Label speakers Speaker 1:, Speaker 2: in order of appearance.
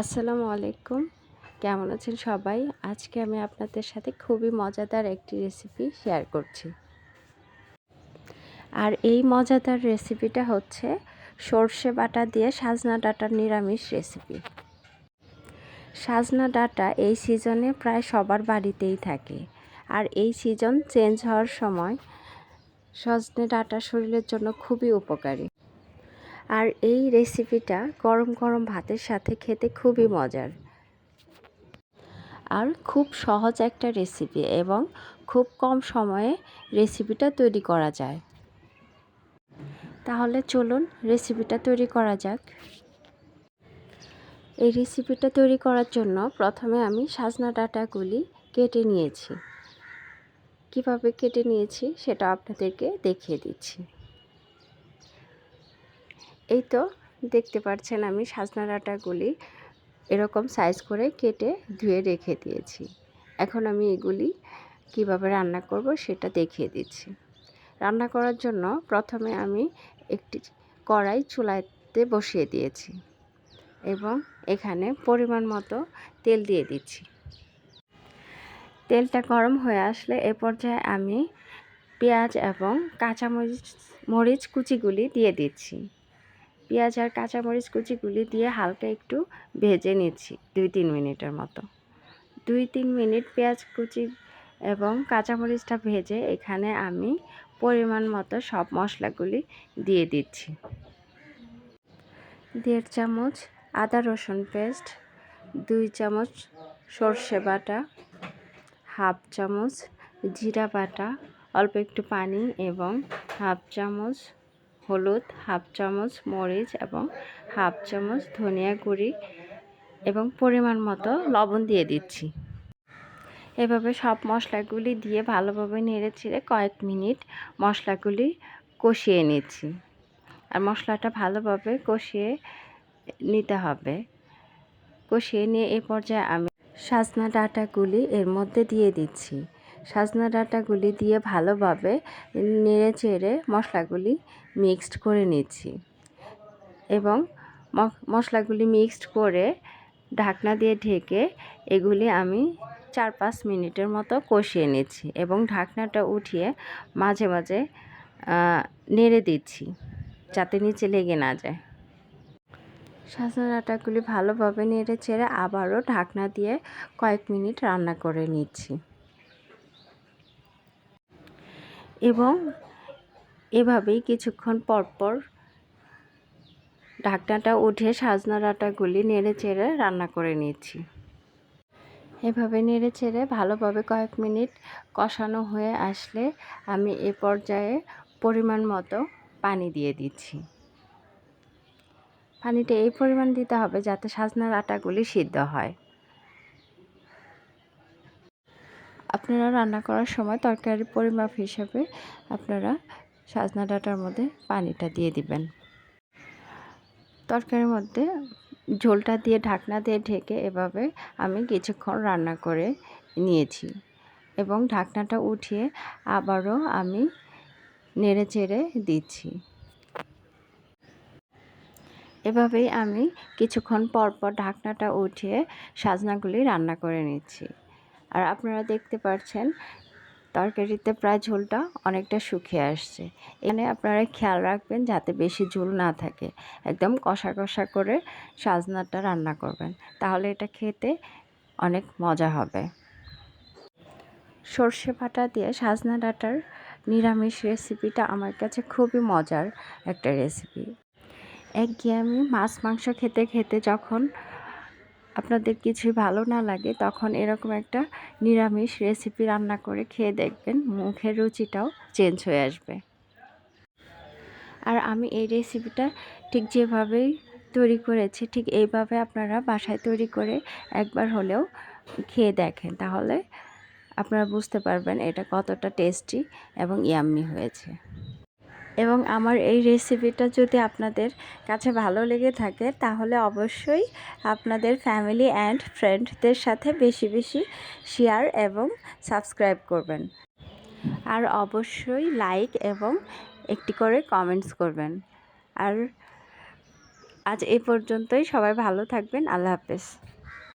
Speaker 1: আসসালামু আলাইকুম। কেমন আছেন সবাই? আজকে আমি আপনাদের সাথে খুবই মজাদার একটি রেসিপি শেয়ার করছি। আর এই মজাদার রেসিপিটা হচ্ছে সর্ষে বাটা দিয়ে সাজনা ডাটার নিরামিষ রেসিপি সাজনা ডাটা এই সিজনে প্রায় সবার বাড়িতেই থাকে। আর এই সিজন চেঞ্জ হওয়ার সময় সজনে ডাটা শরীরের জন্য খুবই উপকারী। আর এই রেসিপিটা গরম গরম ভাতের সাথে খেতে খুবই মজার। আর খুব সহজ একটা রেসিপি এবং খুব কম সময়ে রেসিপিটা তৈরি করা যায়। তাহলে চলুন রেসিপিটা তৈরি করা যাক। এই রেসিপিটা তৈরি করার জন্য প্রথমে আমি সাজনা ডাটাগুলি কেটে নিয়েছি। কীভাবে কেটে নিয়েছি সেটা আপনাদেরকে দেখিয়ে দিচ্ছি। এই তো দেখতে পাচ্ছেন আমি সাজনা ডাঁটাগুলি এরকম সাইজ করে কেটে ধুয়ে রেখে দিয়েছি। এখন আমি এগুলি কীভাবে রান্না করব সেটা দেখিয়ে দিচ্ছি। রান্না করার জন্য প্রথমে আমি একটি কড়াই চুলাইতে বসিয়ে দিয়েছি এবং এখানে পরিমাণ মতো তেল দিয়ে দিচ্ছি। তেলটা গরম হয়ে আসলে এ পর্যায়ে আমি পেঁয়াজ এবং কাঁচামরিচ, মরিচ কুচিগুলি দিয়ে দিচ্ছি। পেঁয়াজ আর কাঁচামরিচ কুচিগুলি দিয়ে হালকা একটু ভেজে নিচ্ছি, দুই তিন মিনিটের মতো। দুই তিন মিনিট পেঁয়াজ কুচি এবং কাঁচামরিচটা ভেজে এখানে আমি পরিমাণ মতো সব মশলাগুলি দিয়ে দিচ্ছি। দেড় চামচ আদা রসুন পেস্ট, দুই চামচ সর্ষে বাটা, হাফ চামচ জিরা বাটা, অল্প একটু পানি এবং হাফ চামচ হলুদ, হাফ চামচ মরিচ এবং হাফ চামচ ধনিয়া গুঁড়ি এবং পরিমাণ মতো লবণ দিয়ে দিচ্ছি। এভাবে সব মশলাগুলি দিয়ে ভালোভাবে নেড়ে ছেড়ে কয়েক মিনিট মশলাগুলি কষিয়ে নিচ্ছি। আর মশলাটা ভালোভাবে কষিয়ে নিতে হবে। কষিয়ে নিয়ে এ পর্যায়ে আমি সাজনা ডাটাগুলি এর মধ্যে দিয়ে দিচ্ছি। সাজনা ডাঁটাগুলি দিয়ে ভালোভাবে নেড়ে চেড়ে মশলাগুলি মিক্সড করে নিচ্ছি। এবং মশলাগুলি মিক্সড করে ঢাকনা দিয়ে ঢেকে এগুলি আমি চার পাঁচ মিনিটের মতো কষিয়ে নিচ্ছি এবং ঢাকনাটা উঠিয়ে মাঝে মাঝে নেড়ে দিচ্ছি যাতে নিচে লেগে না যায়। সাজনা ডাঁটাগুলি ভালোভাবে নেড়ে চেড়ে আবারও ঢাকনা দিয়ে কয়েক মিনিট রান্না করে নিচ্ছি। এবং এভাবেই কিছুক্ষণ পরপর ঢাকনাটা উঠে সাজনা ডাঁটাগুলি নেড়ে চেড়ে রান্না করে নিয়েছি। এভাবে নেড়ে চেড়ে ভালোভাবে কয়েক মিনিট কষানো হয়ে আসলে আমি এ পর্যায়ে পরিমাণ মতো পানি দিয়ে দিচ্ছি। পানিটা এই পরিমাণ দিতে হবে যাতে সাজনার আটাগুলি সিদ্ধ হয়। আপনারা রান্না করার সময় তরকারির পরিমাপ হিসাবে আপনারা সাজনা ডাঁটার মধ্যে পানিটা দিয়ে দিবেন। তরকারির মধ্যে ঝোলটা দিয়ে ঢাকনা দিয়ে ঢেকে এভাবে আমি কিছুক্ষণ রান্না করে নিয়েছি এবং ঢাকনাটা উঠিয়ে আবারও আমি নেড়ে চেড়ে দিচ্ছি। এভাবেই আমি কিছুক্ষণ পর পর ঢাকনাটা উঠিয়ে সাজনাগুলি রান্না করে নিচ্ছি। আর আপনারা দেখতে পাচ্ছেন তরকারিতে প্রায় ঝোলটা অনেকটা শুকিয়ে আসছে। এখানে আপনারা খেয়াল রাখবেন যাতে বেশি ঝোল না থাকে। একদম কষা কষা করে সাজনাটা রান্না করবেন, তাহলে এটা খেতে অনেক মজা হবে। সর্ষে বাটা দিয়ে সাজনা ডাটার নিরামিষ রেসিপিটা আমার কাছে খুবই মজার একটা রেসিপি। একঘেয়েমি মাছ মাংস খেতে খেতে যখন আপনাদের কিছুই ভালো না লাগে, তখন এরকম একটা নিরামিষ রেসিপি রান্না করে খেয়ে দেখবেন, মুখের রুচিটাও চেঞ্জ হয়ে আসবে। আর আমি এই রেসিপিটা ঠিক যেভাবেই তৈরি করেছি, ঠিক এইভাবে আপনারা বাসায় তৈরি করে একবার হলেও খেয়ে দেখেন, তাহলে আপনারা বুঝতে পারবেন এটা কতটা টেস্টি এবং ইয়াম্মি হয়েছে। এবং আমার এই রেসিপিটা যদি আপনাদের কাছে ভালো লেগে থাকে, তাহলে অবশ্যই আপনাদের ফ্যামিলি অ্যান্ড ফ্রেন্ডদের সাথে বেশি বেশি শেয়ার এবং সাবস্ক্রাইব করবেন। আর অবশ্যই লাইক এবং একটি করে কমেন্টস করবেন। আর আজ এ পর্যন্তই, সবাই ভালো থাকবেন, আল্লাহ হাফেজ।